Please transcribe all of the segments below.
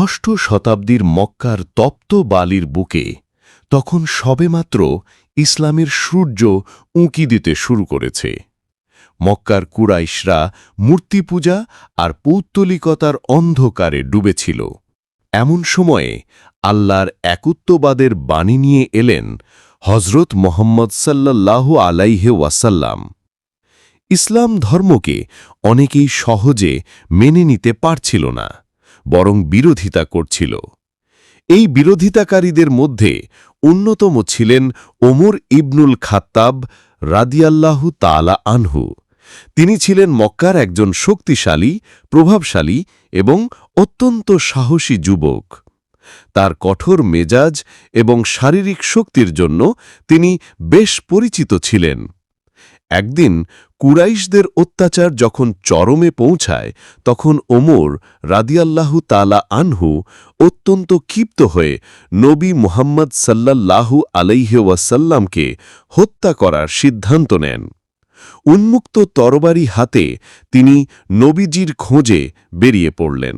ষষ্ঠ শতাব্দীর মক্কার তপ্ত বালির বুকে তখন সবেমাত্র ইসলামের সূর্য উঁকি দিতে শুরু করেছে। মক্কার কুরাইশরা মূর্তি পূজা আর পৌত্তলিকতার অন্ধকারে ডুবেছিল। এমন সময়ে আল্লাহর একত্ববাদের বাণী নিয়ে এলেন হজরত মোহাম্মদ সাল্লাল্লাহু আলাইহে ওয়াসাল্লাম। ইসলাম ধর্মকে অনেকেই সহজে মেনে নিতে পারছিল না। বরং বিরোধিতা করছিল। এই বিরোধিতাকারীদের মধ্যে অন্যতম ছিলেন ওমর ইবনুল খাত্তাব রাদিয়াল্লাহু তালা আনহু। তিনি ছিলেন মক্কার একজন শক্তিশালী, প্রভাবশালী এবং অত্যন্ত সাহসী যুবক। তার কঠোর মেজাজ এবং শারীরিক শক্তির জন্য তিনি বেশ পরিচিত ছিলেন। একদিন কুরাইশদের অত্যাচার যখন চরমে পৌঁছায়, তখন ওমর রাদিয়াল্লাহু তালা আনহু অত্যন্ত ক্ষিপ্ত হয়ে নবী মুহাম্মদ সাল্লাল্লাহু আলাইহে ওয়াসাল্লামকে হত্যা করার সিদ্ধান্ত নেন। উন্মুক্ত তরবারি হাতে তিনি নবীজির খোঁজে বেরিয়ে পড়লেন।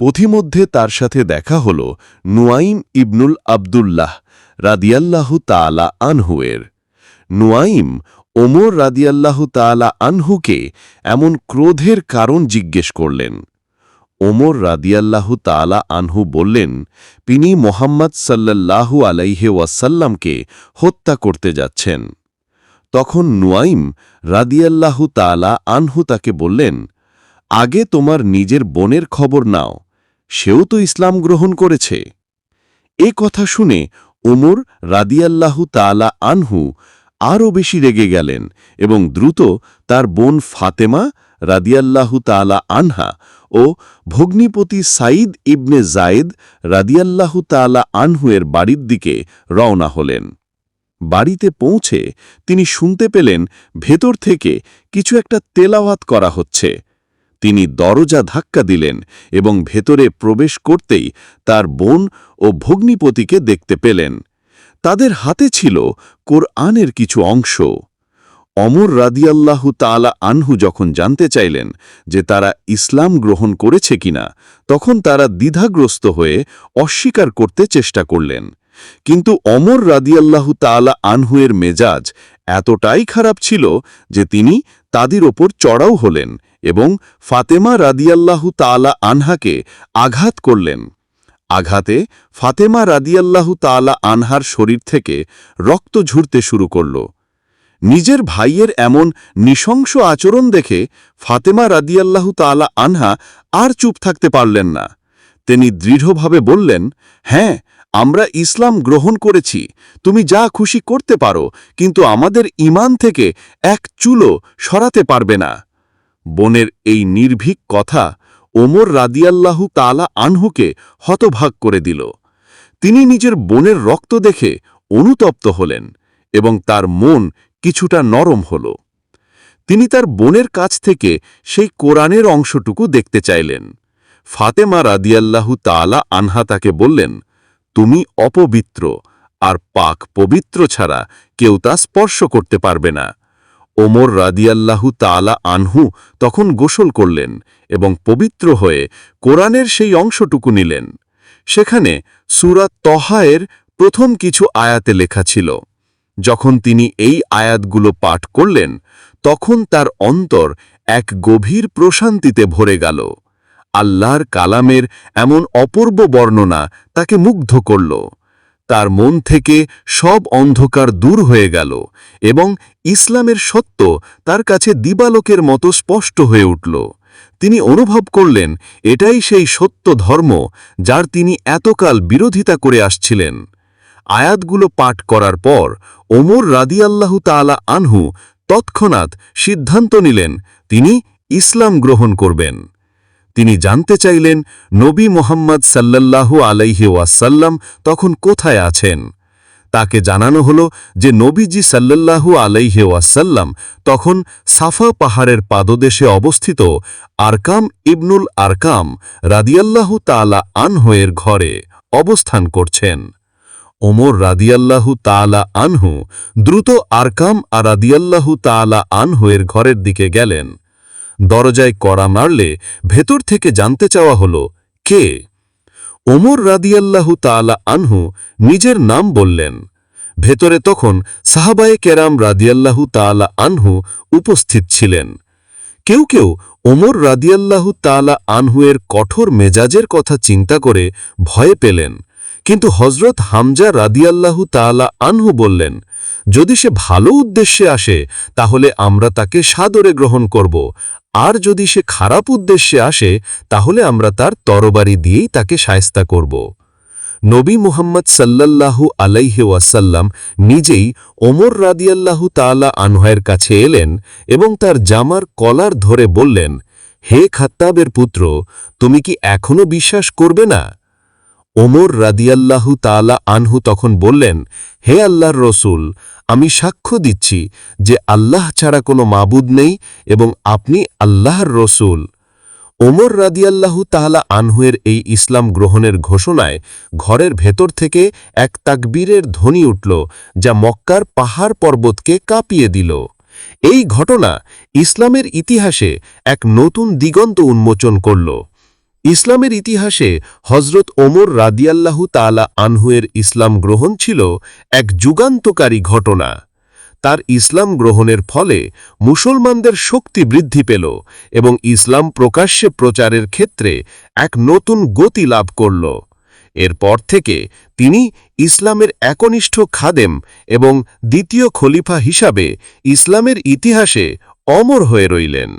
পথিমধ্যে তার সাথে দেখা হল নুয়াইম ইবনুল আবদুল্লাহ রাদিয়াল্লাহু তালা আনহুয়ের। নুয়াইম ওমর রাদিয়াল্লাহু তালা আনহুকে এমন ক্রোধের কারণ জিজ্ঞেস করলেন। ওমর রাদিয়াল্লাহু তালা আনহু বললেন, তিনি মোহাম্মদ সাল্লাল্লাহু আলাইহে ওয়াসাল্লামকে হত্যা করতে যাচ্ছেন। তখন নুয়াইম রাদিয়াল্লাহু তালা আনহু তাকে বললেন, আগে তোমার নিজের বোনের খবর নাও, সেও তো ইসলাম গ্রহণ করেছে। এ কথা শুনে ওমর রাদিয়াল্লাহু তালা আনহু আরও বেশি রেগে গেলেন এবং দ্রুত তার বোন ফাতেমা রাদিয়াল্লাহু তালা আনহা ও ভগ্নিপতি সাইদ ইবনে জায়েদ রাদিয়াল্লাহু তালা আনহুয়ের বাড়ির দিকে রওনা হলেন। বাড়িতে পৌঁছে তিনি শুনতে পেলেন ভেতর থেকে কিছু একটা তেলাওয়াত করা হচ্ছে। তিনি দরজা ধাক্কা দিলেন এবং ভেতরে প্রবেশ করতেই তার বোন ও ভগ্নিপতিকে দেখতে পেলেন। তাদের হাতে ছিল কোরআনের কিছু অংশ। অমর রাদিয়াল্লাহু তালা আনহু যখন জানতে চাইলেন যে তারা ইসলাম গ্রহণ করেছে কিনা, তখন তারা দ্বিধাগ্রস্ত হয়ে অস্বীকার করতে চেষ্টা করলেন। কিন্তু অমর রাদিয়াল্লাহু তালা আনহুয়ের মেজাজ এতটাই খারাপ ছিল যে তিনি তাদের ওপর চড়াও হলেন এবং ফাতেমা রাদিয়াল্লাহু তালা আনহাকে আঘাত করলেন। আঘাতে ফাতেমা রাদিয়াল্লাহু তালা আনহার শরীর থেকে রক্ত ঝুরতে শুরু করল। নিজের ভাইয়ের এমন নৃশংস আচরণ দেখে ফাতেমা রাদিয়াল্লাহু তালা আনহা আর চুপ থাকতে পারলেন না। তিনি দৃঢ়ভাবে বললেন হ্যাঁ আমরা ইসলাম গ্রহণ করেছি, তুমি যা খুশি করতে পারো, কিন্তু আমাদের ইমান থেকে এক চুলো সরাতে পারবে না। বোনের এই নির্ভীক কথা ওমর রাদিয়াল্লাহু তালা আনহুকে হতভাগ করে দিল। তিনি নিজের বোনের রক্ত দেখে অনুতপ্ত হলেন এবং তার মন কিছুটা নরম হল। তিনি তার বোনের কাছ থেকে সেই কোরআনের অংশটুকু দেখতে চাইলেন। ফাতেমা রাদিয়াল্লাহু তালা আনহা তাকে বললেন, তুমি অপবিত্র আর পাক পবিত্র ছাড়া কেউ তা স্পর্শ করতে পারবে না। ওমর রাদিয়াল্লাহু তালা আনহু তখন গোসল করলেন এবং পবিত্র হয়ে কোরআনের সেই অংশটুকু নিলেন। সেখানে সুরাত তহায়ের প্রথম কিছু আয়াতে লেখা ছিল। যখন তিনি এই আয়াতগুলো পাঠ করলেন, তখন তার অন্তর এক গভীর প্রশান্তিতে ভরে গেল। আল্লাহর কালামের এমন অপূর্ব বর্ণনা তাকে মুগ্ধ করল। তার মন থেকে সব অন্ধকার দূর হয়ে গেল এবং ইসলামের সত্য তার কাছে দিবালোকের মতো স্পষ্ট হয়ে উঠল। তিনি অনুভব করলেন, এটাই সেই সত্য ধর্ম যার তিনি এতকাল বিরোধিতা করে আসছিলেন। আয়াতগুলো পাঠ করার পর ওমর রাদিয়াল্লাহু তালা আনহু তৎক্ষণাৎ সিদ্ধান্ত নিলেন, তিনি ইসলাম গ্রহণ করবেন। তিনি জানতে চাইলেন, নবী মোহাম্মদ সাল্লাল্লাহু আলাইহি ওয়াসাল্লাম তখন কোথায় আছেন। তাকে জানানো হল যে, নবীজি সাল্লাল্লাহু আলাইহে ওয়াসাল্লাম তখন সাফা পাহাড়ের পাদদেশে অবস্থিত আরকাম ইবনুল আরকাম রাদিয়াল্লাহু তালা আনহোয়ের ঘরে অবস্থান করছেন। ওমর রাদিয়াল্লাহু তালা আনহু দ্রুত আরকাম আর রাদিয়াল্লাহু তালা আনহুয়ের ঘরের দিকে গেলেন। দরজায় কড়া মারলে ভেতর থেকে জানতে চাওয়া হল, কে? ওমর রাদিয়াল্লাহু তাআলা আনহু নিজের নাম বললেন। ভেতরে তখন সাহাবায়ে কেরাম রাদিয়াল্লাহু তাআলা আনহু উপস্থিত ছিলেন। কেউ কেউ ওমর রাদিয়াল্লাহু তাআলা আনহুয়ের কঠোর মেজাজের কথা চিন্তা করে ভয়ে পেলেন। কিন্তু হজরত হামজা রাদিয়াল্লাহু তাআলা আনহু বললেন, যদি সে ভালো উদ্দেশ্যে আসে, তাহলে আমরা তাকে সাদরে গ্রহণ করব। আর যদি সে খারাপ উদ্দেশ্যে আসে, তাহলে আমরা তার তরবারি দিয়েই তাকে সায়স্তা করব। নবী মুহাম্মদ সাল্লাল্লাহু আলাইহে ওয়াসাল্লাম নিজেই ওমর রাদিয়াল্লাহু তাআলা আনহায়ের কাছে এলেন এবং তার জামার কলার ধরে বললেন, হে খাত্তাবের পুত্র, তুমি কি এখনও বিশ্বাস করবে না? ওমর রাদিয়াল্লাহু তাআলা আনহু তখন বললেন, হে আল্লাহর রসুল আমি সাক্ষ্য দিচ্ছি যে আল্লাহ ছাড়া কোনো মাবুদ নেই এবং আপনি আল্লাহর রসুল। ওমর রাদিয়াল্লাহু তাহলা আনহুয়ের এই ইসলাম গ্রহণের ঘোষণায় ঘরের ভেতর থেকে এক তাকবীরের ধ্বনি উঠল, যা মক্কার পাহাড় পর্বতকে কাঁপিয়ে দিল। এই ঘটনা ইসলামের ইতিহাসে এক নতুন দিগন্ত উন্মোচন করল। ইসলামের ইতিহাসে হজরত ওমর রাদিয়াল্লাহু তালা আনহুয়ের ইসলাম গ্রহণ ছিল এক যুগান্তকারী ঘটনা। তার ইসলাম গ্রহণের ফলে মুসলমানদের শক্তি বৃদ্ধি পেল এবং ইসলাম প্রকাশ্যে প্রচারের ক্ষেত্রে এক নতুন গতি লাভ করল। এরপর থেকে তিনি ইসলামের একনিষ্ঠ খাদেম এবং দ্বিতীয় খলিফা হিসাবে ইসলামের ইতিহাসে অমর হয়ে রইলেন।